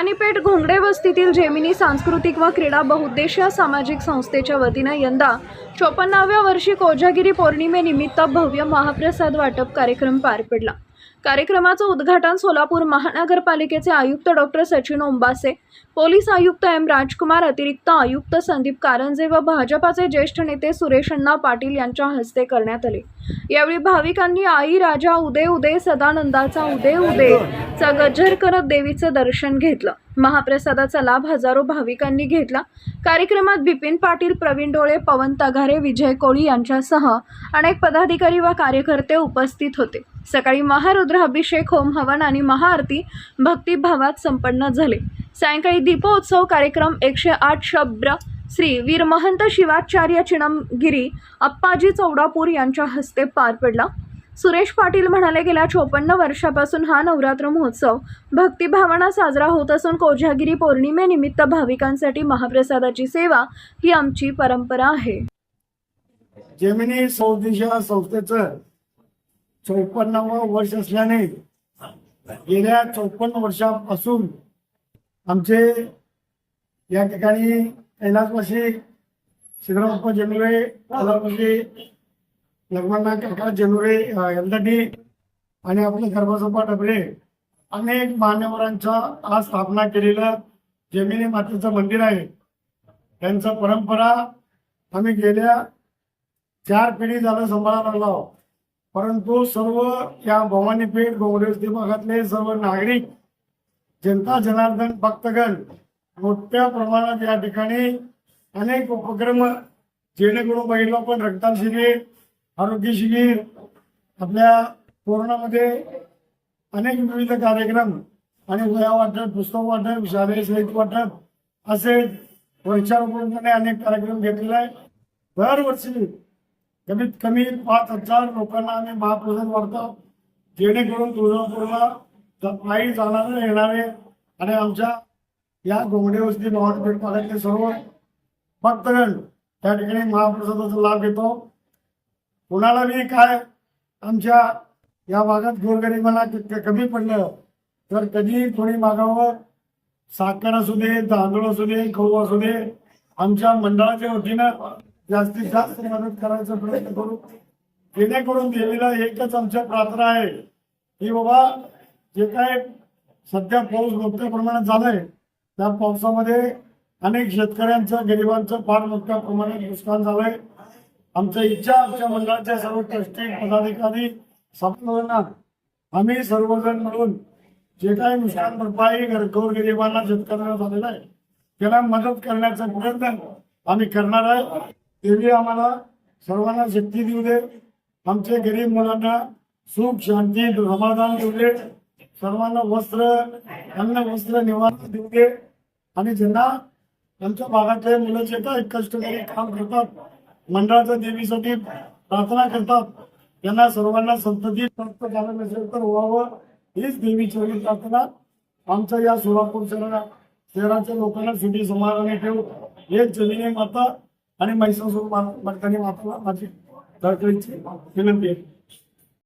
भवानीपेठ घोंगडे वस्तीतील जेमिनी सांस्कृतिक व क्रीडा बहुद्देशीय सामाजिक संस्थेच्या वतीनं यंदा चोपन्नाव्या वर्षी कोजागिरी पौर्णिमेनिमित्त भव्य महाप्रसाद वाटप कार्यक्रम पार पडला. कार्यक्रमाचं उद्घाटन सोलापूर महानगरपालिकेचे आयुक्त डॉक्टर सचिन ओंबासे पोलीस आयुक्त एम राजकुमार अतिरिक्त आयुक्त संदीप कारंजे व भाजपाचे ज्येष्ठ नेते सुरेश अण्णा पाटील यांच्या हस्ते करण्यात आले. यावेळी भाविकांनी आई राजा उदे उदे सदानंदाचा उदे उदय चा गजर करत देवीचं दर्शन घेतलं. महाप्रसादाचा लाभ हजारो भाविकांनी घेतला. कार्यक्रमात बिपिन पाटील प्रवीण डोळे पवन तघारे विजय कोळी यांच्यासह अनेक पदाधिकारी व कार्यकर्ते उपस्थित होते. सकाळी महारुद्र अभिषेक होम हवन आणि महाआरती भक्तिभावात संपन्न झाले. सायंकाळी दीपोत्सव कार्यक्रम एकशे आठ शब्र श्री वीर महंत शिवाचार्य चिणमगिरी अप्पाजी चौडापूर यांच्या हस्ते पार पडला. सुरेश पाटील म्हणाले गेल्या चोपन्न वर्षापासून हा नवरात्र महोत्सव भक्तिभावानं साजरा होत असून कोजागिरी पौर्णिमेनिमित्त भाविकांसाठी महाप्रसादाची सेवा ही आमची परंपरा आहे. जेमिनी संस्थेचं चौपन्नावं वर्ष असल्याने गेल्या चौपन्न वर्षापासून आमचे या ठिकाणी कैलासवासी सिद्धरामप्पा जेनुरे कैलासवासी लग्नांना काका जेनुरे यंदाटी आणि आपले गर्भसभा डबरे अनेक मान्यवरांचा आज स्थापना केलेलं जमिनी मातेचं मंदिर आहे. त्यांचा परंपरा आम्ही गेल्या चार पिढी झालं सांभाळायला लागलो परंतु सर्व या भवानीपेठ गोंगडेवस्ती भागातले सर्व नागरिक जनता जनार्दन भक्तगण मोठ्या प्रमाणात या ठिकाणी अनेक उपक्रम जेणेकरून बघितलं आपण रक्तदान शिबिर आरोग्य शिबिर आपल्या कोरोनामध्ये अनेक विविध कार्यक्रम आणि वया वाटप पुस्तक वाटप शालेय साहित्य वाटप असे वृक्षारोपणाने अनेक कार्यक्रम घेतलेले आहे दरवर्षी कमीत कमी पाच हजार लोकांना आम्ही महाप्रसाद वाढतो. जेणेकरून तुळजापूरला ज- जाणारे येणारे आणि आमच्या या गोंगडे वस्ती भावापेठ भागातले सर्व भक्तगण त्या ठिकाणी महाप्रसादाचा लाभ घेतो. कुणाला बी काय आमच्या या भागात गोरगरिबांना क- कमी पडलं तर कधी कोणी मागावं? साखर असू दे तांदूळ असू दे गहू असू दे आमच्या मंडळाच्या वतीनं जास्तीत जास्त मदत करायचा प्रयत्न करू. जेणेकरून देवीला एकच आमच्या प्रार्थना आहे की बाबा जे काय सध्या पाऊस मोठ्या प्रमाणात झालाय त्या पावसामध्ये अनेक शेतकऱ्यांचं गरिबांचं फार मोठ्या प्रमाणात नुकसान झालंय. आमच्या इच्छा आमच्या मंडळाच्या सर्व ट्रस्टी पदाधिकारी सभांना आम्ही सर्वजण मिळून जे काही नुकसान भरपाई गोर गरिबांना शेतकऱ्यांना झालेलं आहे त्याला मदत करण्याचा प्रयत्न आम्ही करणार आहे देवी आम्हाला सर्वांना शक्ती देऊ दे. आमच्या गरीब मुलांना सुख शांती समाधान देऊ दे. सर्वांना वस्त्र अन्न वस्त्र निवारण देऊ दे. आणि ज्यांना आमच्या भागातले मुलं जे कष्टकरी काम करतात मंडळाच्या देवीसाठी प्रार्थना करतात त्यांना सर्वांना संतती प्राप्त झालं नसेल तर व्हावं. हीच देवीची प्रार्थना. आमच्या या सोलापूर शहरा शहराच्या लोकांना सुटी समाधानी ठेवू. हे जमिनी माता. आणि म्हैसासूर मर्दानी माताला माझी तळकळीची विनंती आहे